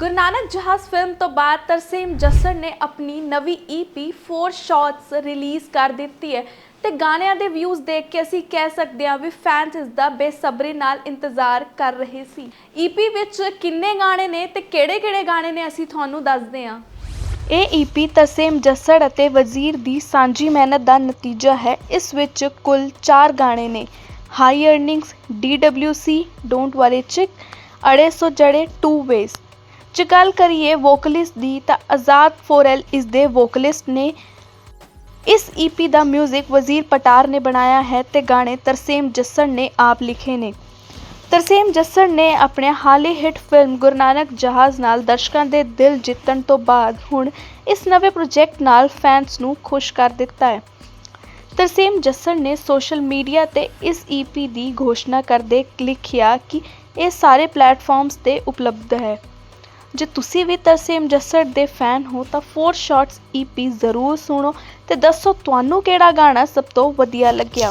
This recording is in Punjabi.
ਗੁਰੂ ਨਾਨਕ ਜਹਾਜ਼ ਫਿਲਮ ਤੋਂ ਬਾਅਦ ਤਰਸੇਮ ਜੱਸੜ ਨੇ ਆਪਣੀ ਨਵੀਂ EP 4 ਸ਼ਾਟਸ ਰਿਲੀਜ਼ ਕਰ ਦਿੱਤੀ ਹੈ ਤੇ ਗਾਣਿਆਂ ਦੇ ਵਿਊਜ਼ ਦੇਖ ਕੇ ਅਸੀਂ ਕਹਿ ਸਕਦੇ ਹਾਂ ਵੀ ਫੈਨਸ ਇਸ ਦਾ ਬੇਸਬਰੀ ਨਾਲ ਇੰਤਜ਼ਾਰ ਕਰ ਰਹੇ ਸੀ। EP ਵਿੱਚ ਕਿੰਨੇ ਗਾਣੇ ਨੇ ਤੇ ਕਿਹੜੇ-ਕਿਹੜੇ ਗਾਣੇ ਨੇ ਅਸੀਂ ਤੁਹਾਨੂੰ ਦੱਸਦੇ ਹਾਂ। ਇਹ EP ਤਰਸੇਮ ਜੱਸੜ ਅਤੇ ਵਜ਼ੀਰ ਦੀ ਸਾਂਝੀ ਮਿਹਨਤ ਦਾ ਨਤੀਜਾ ਹੈ। ਇਸ ਵਿੱਚ ਕੁੱਲ 4 ਗਾਣੇ ਨੇ। ਹਾਈ ਅਰਨਿੰਗਸ DWC ਡੋਂਟ ਵਾਰੀ ਚਿਕ ਅੜੇ ਸੋ ਜੜੇ ਟੂ ਵੇਸ ਜੇ ਗੱਲ ਕਰੀਏ ਵੋਕਲਿਸਟ ਦੀ, ਤਾਂ ਆਜ਼ਾਦ ਫੋਰੈਲ ਇਸ ਦੇ ਵੋਕਲਿਸਟ ਨੇ ਇਸ EP ਦਾ 뮤직 ਵਜ਼ੀਰ ਪਟਾਰ ਨੇ ਬਣਾਇਆ ਹੈ ਤੇ ਗਾਣੇ ਤਰਸੇਮ ਜੱਸਣ ਨੇ ਆਪ ਲਿਖੇ ਨੇ। ਤਰਸੇਮ ਜੱਸਣ ਨੇ ਆਪਣੇ ਹਾਲੀ ਹਿੱਟ ਫਿਲਮ ਗੁਰੂ ਨਾਨਕ ਜਹਾਜ਼ ਨਾਲ ਦਰਸ਼ਕਾਂ ਦੇ ਦਿਲ ਜਿੱਤਣ ਤੋਂ ਬਾਅਦ ਹੁਣ ਇਸ ਨਵੇਂ ਪ੍ਰੋਜੈਕਟ ਨਾਲ ਫੈਨਸ ਨੂੰ ਖੁਸ਼ ਕਰ ਦਿੱਤਾ ਹੈ। ਤਰਸੇਮ ਜੱਸਣ ਨੇ ਸੋਸ਼ਲ ਮੀਡੀਆ ਤੇ ਇਸ EP ਦੀ ਘੋਸ਼ਣਾ ਕਰਦੇ ਲਿਖਿਆ ਕਿ ਇਹ ਸਾਰੇ ਪਲੇਟਫਾਰਮਸ ਤੇ ਉਪਲਬਧ ਹੈ। ਜੇ ਤੁਸੀਂ ਵੀ ਤਰਸੇਮ ਜੱਸੜ ਦੇ ਫੈਨ ਹੋ, ਤਾਂ 4 ਸ਼ਾਟਸ EP ਜ਼ਰੂਰ ਸੁਣੋ ਤੇ ਦੱਸੋ ਤੁਹਾਨੂੰ ਕਿਹੜਾ ਗਾਣਾ ਸਭ ਤੋਂ ਵਧੀਆ ਲੱਗਿਆ?